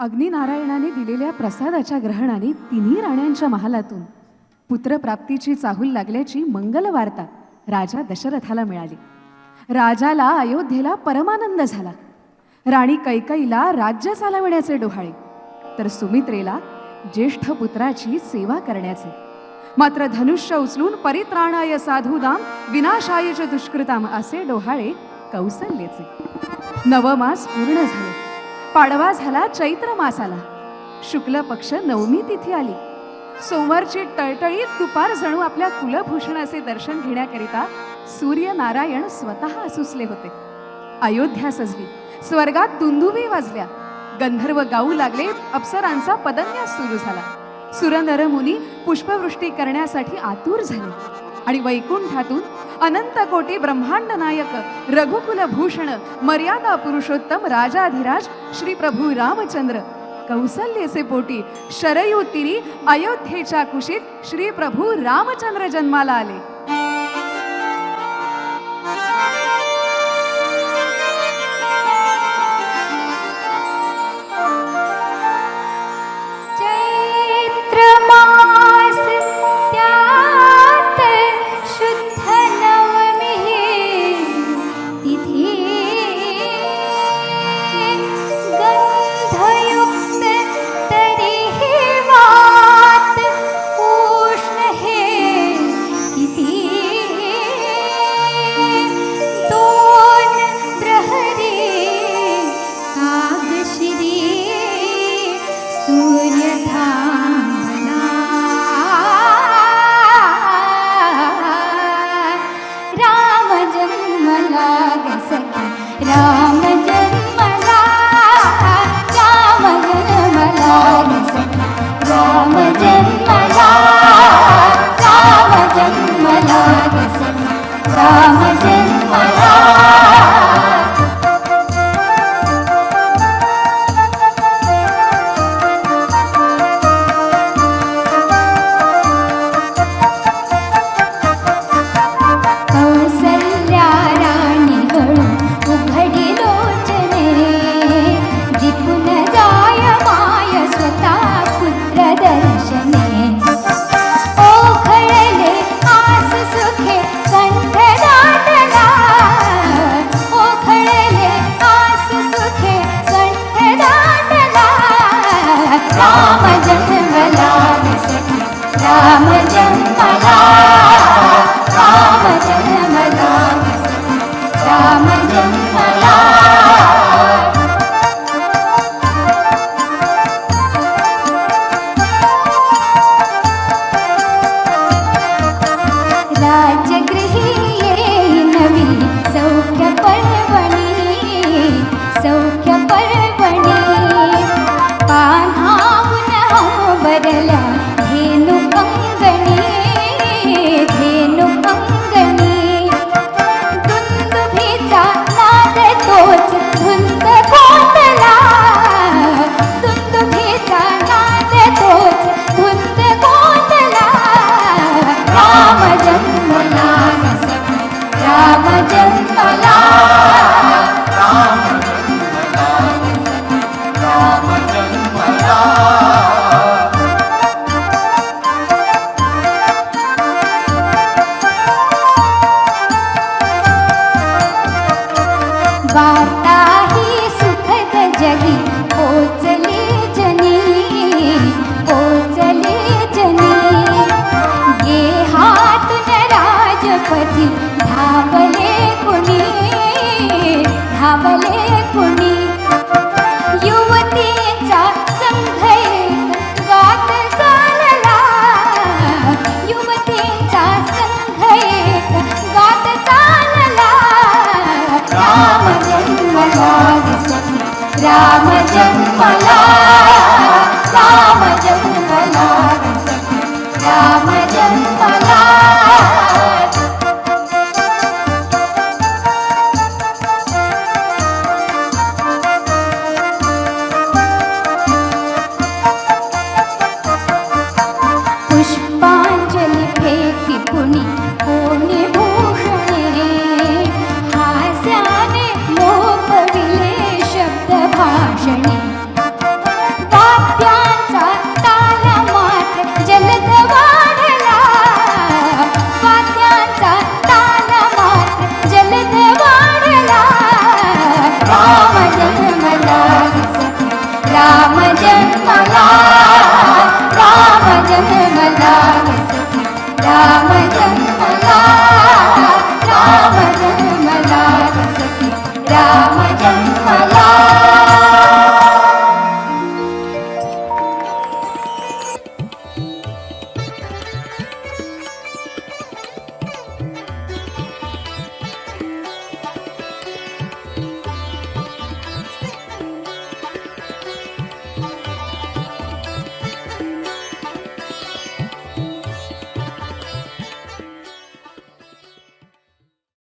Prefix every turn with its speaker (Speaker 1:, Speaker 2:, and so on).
Speaker 1: अग्निनारायणाने दिलेल्या प्रसादाच्या ग्रहणाने तिन्ही राण्यांच्या महालातून पुत्रप्राप्तीची चाहूल लागल्याची मंगलवार्ता राजा दशरथाला मिळाली. राजाला अयोध्येला परमानंद झाला. राणी कैकईला राज्य चालवण्याचे डोहाळे तर सुमित्रेला ज्येष्ठ पुत्राची सेवा करण्याचे. मात्र धनुष्य उचलून परित्राणाय साधुदाम विनाशायच दुष्कृताम असे डोहाळे कौसल्यचे. नवमास पूर्ण झाले. पाडवा झाला चैत्र मासाला शुक्ल पक्ष नवमी तिथी आली. सोमवारची टळटळीत दुपार जणू आपल्या कुलभूषणाचे दर्शन घेण्याकरिता सूर्यनारायण स्वतः असुसले होते. अयोध्या सजली. स्वर्गात दुंदुबी वाजल्या. गंधर्व गाऊ लागले अप्सरांचा पदन्यास सुरू झाला. सुरनर मुनी पुष्पवृष्टी करण्यासाठी आतुर झाले. आणि वैकुंठातून अनंत कोटी ब्रह्मांड नायक रघुकुल भूषण मर्यादा पुरुषोत्तम राजाधिराज श्री प्रभू रामचंद्र. कौसल्येचे पोटी शरयू तिरी अयोध्येच्या कुशीत श्री प्रभू रामचंद्र जन्माला आले.
Speaker 2: म जन्मलाम जन्मलारम जन्मलामः जन्मलार काम जन्म 감사합니다. वार्ता ही सुखद जगी पोचली जनी पोचली जनी. गे हातून राजपती धावले कुणी धावले कुणी. युवती राम जन्मला